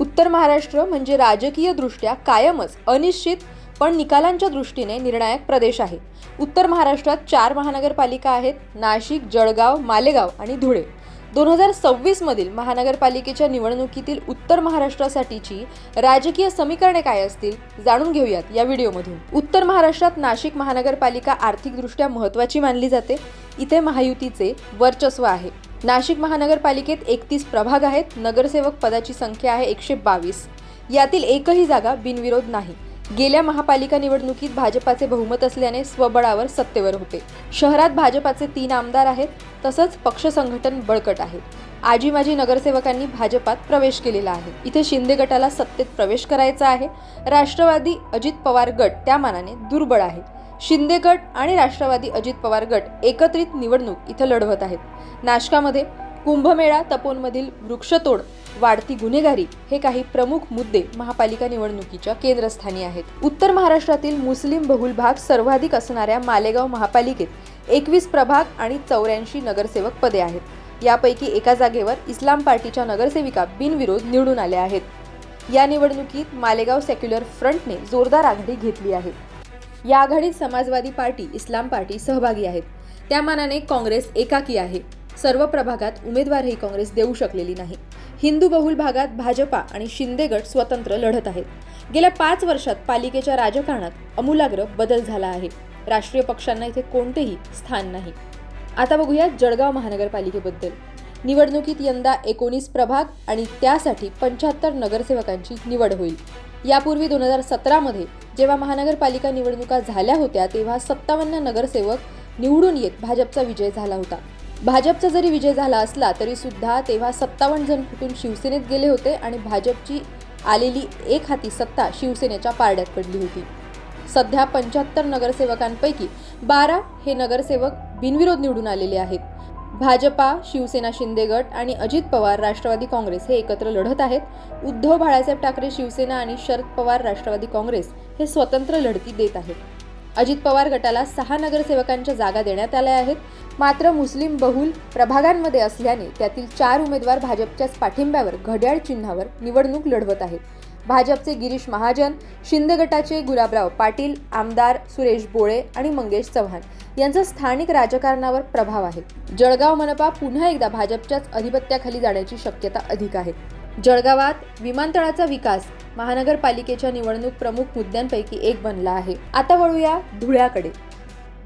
उत्तर महाराष्ट्र म्हणजे राजकीयदृष्ट्या कायमच अनिश्चित पण निकालांच्या दृष्टीने निर्णायक प्रदेश आहे. उत्तर महाराष्ट्रात चार महानगरपालिका आहेत नाशिक जळगाव मालेगाव आणि धुळे. दोन हजार सव्वीसमधील महानगरपालिकेच्या निवडणुकीतील उत्तर महाराष्ट्रासाठीची राजकीय समीकरणे काय असतील जाणून घेऊयात या व्हिडिओमधून. उत्तर महाराष्ट्रात नाशिक महानगरपालिका आर्थिकदृष्ट्या महत्त्वाची मानली जाते. इथे महायुतीचे वर्चस्व आहे. नाशिक महानगरपालिकेत एकतीस प्रभाग आहेत. नगरसेवक पदाची संख्या आहे एकशे बावीस. यातील एकही जागा बिनविरोध नाही. गेल्या महापालिका निवडणुकीत भाजपाचे बहुमत असल्याने स्वबळावर सत्तेवर होते. शहरात भाजपाचे तीन आमदार आहेत. तसंच पक्ष संघटन बळकट आहे. आजी माजी नगरसेवकांनी भाजपात प्रवेश केलेला आहे. इथे शिंदे गटाला सत्तेत प्रवेश करायचा आहे. राष्ट्रवादी अजित पवार गट त्या मानाने दुर्बळ आहे. शिंदे गट आणि राष्ट्रवादी अजित पवार गट एकत्रित निवडणूक इथं लढवत आहेत. नाशकामध्ये कुंभमेळा तपोनमधील वृक्षतोड वाढती गुन्हेगारी हे काही प्रमुख मुद्दे महापालिका निवडणुकीच्या केंद्रस्थानी आहेत. उत्तर महाराष्ट्रातील मुस्लिम बहुल भाग सर्वाधिक असणाऱ्या मालेगाव महापालिकेत एकवीस प्रभाग आणि चौऱ्याऐंशी नगरसेवक पदे आहेत. यापैकी एका जागेवर इस्लाम पार्टीच्या नगरसेविका बिनविरोध निवडून आल्या आहेत. या निवडणुकीत मालेगाव सेक्युलर फ्रंटने जोरदार आघाडी घेतली आहे. या आघाडीत समाजवादी पार्टी इस्लाम पार्टी सहभागी आहेत. त्या मानाने काँग्रेस एकाकी आहे. सर्व प्रभागात उमेदवारही काँग्रेस देऊ शकलेली नाही. हिंदू बहुल भागात भाजपा आणि शिंदे गट स्वतंत्र लढत आहेत. गेल्या पाच वर्षात पालिकेच्या राजकारणात अमूलाग्र बदल झाला आहे. राष्ट्रीय पक्षांना इथे कोणतेही स्थान नाही. आता बघूया जळगाव महानगरपालिकेबद्दल. निवडणुकीत यंदा एकोणीस प्रभाग आणि त्यासाठी पंच्याहत्तर नगरसेवकांची निवड होईल. यापूर्वी दोन हजार सतरामध्ये जेव्हा महानगरपालिका निवडणुका झाल्या होत्या तेव्हा सत्तावन्न नगरसेवक निवडून येत भाजपचा विजय झाला होता. भाजपचा जरी विजय झाला असला तरी सुद्धा तेव्हा सत्तावन्न जण फुटून शिवसेनेत गेले होते आणि भाजपची आलेली एक हाती सत्ता शिवसेनेच्या पारड्यात पडली होती. सध्या पंच्याहत्तर नगरसेवकांपैकी बारा हे नगरसेवक बिनविरोध निवडून आलेले आहेत. भाजपा शिवसेना शिंदे गट आणि अजित पवार राष्ट्रवादी काँग्रेस हे एकत्र लढत आहेत. उद्धव बाळासाहेब ठाकरे शिवसेना आणि शरद पवार राष्ट्रवादी काँग्रेस हे स्वतंत्र लढती देत आहेत. अजित पवार गटाला सहा नगरसेवकांच्या जागा देण्यात आल्या आहेत. मात्र मुस्लिम बहुल प्रभागांमध्ये असल्याने त्यातील चार उमेदवार भाजपच्याच पाठिंब्यावर घड्याळ चिन्हावर निवडणूक लढवत आहेत. भाजपचे गिरीश महाजन शिंदे गटाचे गुलाबराव पाटील आमदार सुरेश बोळे आणि मंगेश चव्हाण यांचा स्थानिक राजकारणावर प्रभाव आहे. जळगाव मनपा पुन्हा एकदा भाजपच्याच अधिपत्याखाली जाण्याची शक्यता अधिक आहे. जळगावात विमानतळाचा विकास महानगरपालिकेच्या निवडणूक प्रमुख मुद्द्यांपैकी एक बनला आहे. आता वळूया धुळ्याकडे.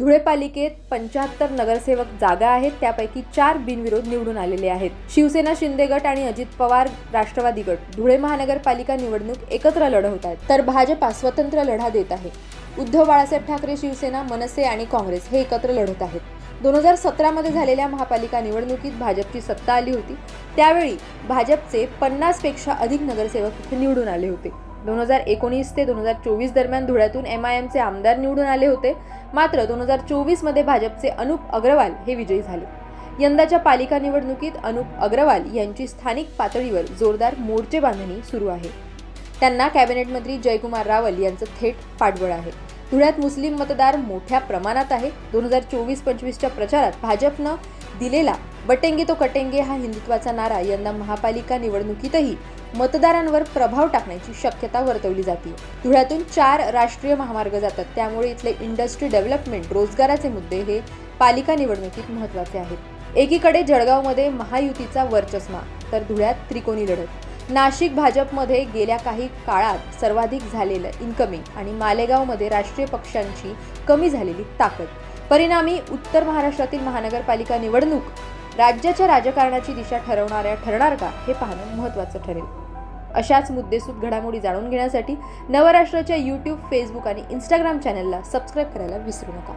धुळे पालिकेत पंच्याहत्तर नगरसेवक जागा आहेत. त्यापैकी चार बिनविरोध निवडून आलेले आहेत. शिवसेना शिंदे गट आणि अजित पवार राष्ट्रवादी गट. धुळे महानगरपालिका निवडणूक एकत्र लढवत आहेत. तर भाजपा स्वतंत्र लढा देत आहे. उद्धव बाळासाहेब ठाकरे शिवसेना मनसे आणि काँग्रेस हे एकत्र लढत आहेत. दोन हजार सतरामध्ये झालेल्या महापालिका निवडणुकीत भाजपची सत्ता आली होती. त्यावेळी भाजपचे पन्नासपेक्षा अधिक नगरसेवक निवडून आले होते. दोन हजार एकोणीस ते दोन हजार चोवीस दरम्यान धुळ्यातून एम आय एमचे आमदार निवडून आले होते. मात्र दोन हजार चोवीसमध्ये भाजपचे अनुप अग्रवाल हे विजयी झाले. यंदाच्या पालिका निवडणुकीत अनुप अग्रवाल यांची स्थानिक पातळीवर जोरदार मोर्चे बांधणी सुरू आहे. त्यांना कॅबिनेट मंत्री जयकुमार रावल यांचं थेट पाठबळ आहे. धुळ्यात मुस्लिम मतदार मोठ्या प्रमाणात आहे दोन हजार चोवीस पंचवीसच्या प्रचारात भाजपनं दिलेला. बटेंगे तो कटेंगे हा हिंदुत्वाचा नारा. यंदा महापालिका निवडणुकीतही मतदारांवर प्रभाव टाकण्याची शक्यता वर्तवली जाते. धुळ्यातून चार राष्ट्रीय महामार्ग जातात. त्यामुळे इथले इंडस्ट्री डेव्हलपमेंट रोजगाराचे मुद्दे हे पालिका निवडणुकीत महत्त्वाचे आहेत. एकीकडे जळगावमध्ये महायुतीचा वर्चस्मा तर धुळ्यात त्रिकोणी लढत. नाशिक भाजपमध्ये गेल्या काही काळात सर्वाधिक झालेलं इन्कमिंग आणि मालेगावमध्ये राष्ट्रीय पक्षांची कमी झालेली ताकद. परिणामी उत्तर महाराष्ट्रातील महानगरपालिका निवडणूक राज्याच्या राजकारणाची दिशा ठरवणाऱ्या ठरणार का हे पाहणं महत्त्वाचं ठरेल. अशाच मुद्देसूद घडामोडी जाणून घेण्यासाठी नवराष्ट्राच्या यूट्यूब फेसबुक आणि इंस्टाग्राम चॅनलला सबस्क्राईब करायला विसरू नका.